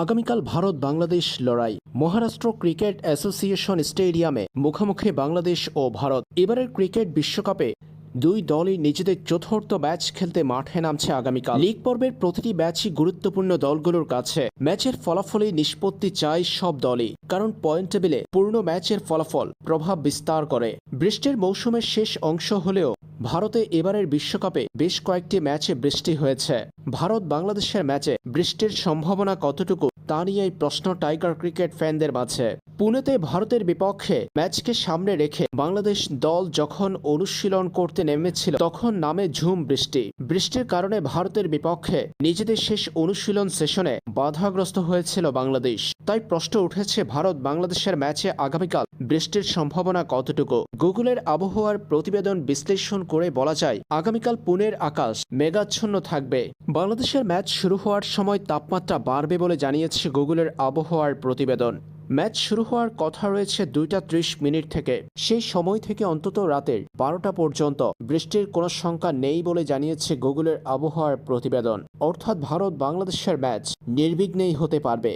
আগামীকাল ভারত বাংলাদেশ লড়াই। Maharashtra cricket association স্টেডিয়ামে মুখোমুখি বাংলাদেশ ও ভারত। এবারের ক্রিকেট বিশ্বকাপে দুই দলই নিজেদের চতুর্থ ম্যাচ খেলতে মাঠে নামছে আগামীকাল। লিগ পর্বের প্রতিটি ম্যাচই গুরুত্বপূর্ণ দলগুলোর কাছে। ম্যাচের ফলাফলই নিষ্পত্তি চায় সব দলই, কারণ পয়েন্ট টেবিলে পূর্ণ ম্যাচের ফলাফল প্রভাব বিস্তার করে। বৃষ্টির মৌসুমের শেষ অংশ হলেও ভারতে এবারের বিশ্বকাপে বেশ কয়েকটি ম্যাচে বৃষ্টি হয়েছে। ভারত বাংলাদেশের ম্যাচে বৃষ্টির সম্ভাবনা কতটুকু তা নিয়েই প্রশ্ন টাইগার ক্রিকেট ফ্যানদের মাঝে। পুনেতে ভারতের বিপক্ষে ম্যাচকে সামনে রেখে বাংলাদেশ দল যখন অনুশীলন করতে নেমেছিল, তখন নামে ঝুম বৃষ্টি। বৃষ্টির কারণে ভারতের বিপক্ষে নিজেদের শেষ অনুশীলন সেশনে বাধাগ্রস্ত হয়েছিল বাংলাদেশ। তাই প্রশ্ন উঠেছে, ভারত বাংলাদেশের ম্যাচে আগামীকাল বৃষ্টির সম্ভাবনা কতটুকু? গুগলের আবহাওয়ার প্রতিবেদন বিশ্লেষণ করে বলা যায়, আগামীকাল পুনের আকাশ মেঘাচ্ছন্ন থাকবে। বাংলাদেশের ম্যাচ শুরু হওয়ার সময় তাপমাত্রা বাড়বে বলে জানিয়েছে গুগলের আবহাওয়ার প্রতিবেদন। ম্যাচ শুরু হওয়ার কথা রয়েছে দুইটা ত্রিশ মিনিট থেকে। সেই সময় থেকে অন্তত রাতের বারোটা পর্যন্ত বৃষ্টির কোনো সংখ্যা নেই বলে জানিয়েছে গুগলের আবহাওয়ার প্রতিবেদন। অর্থাৎ ভারত বাংলাদেশের ম্যাচ নির্বিঘ্নেই হতে পারবে।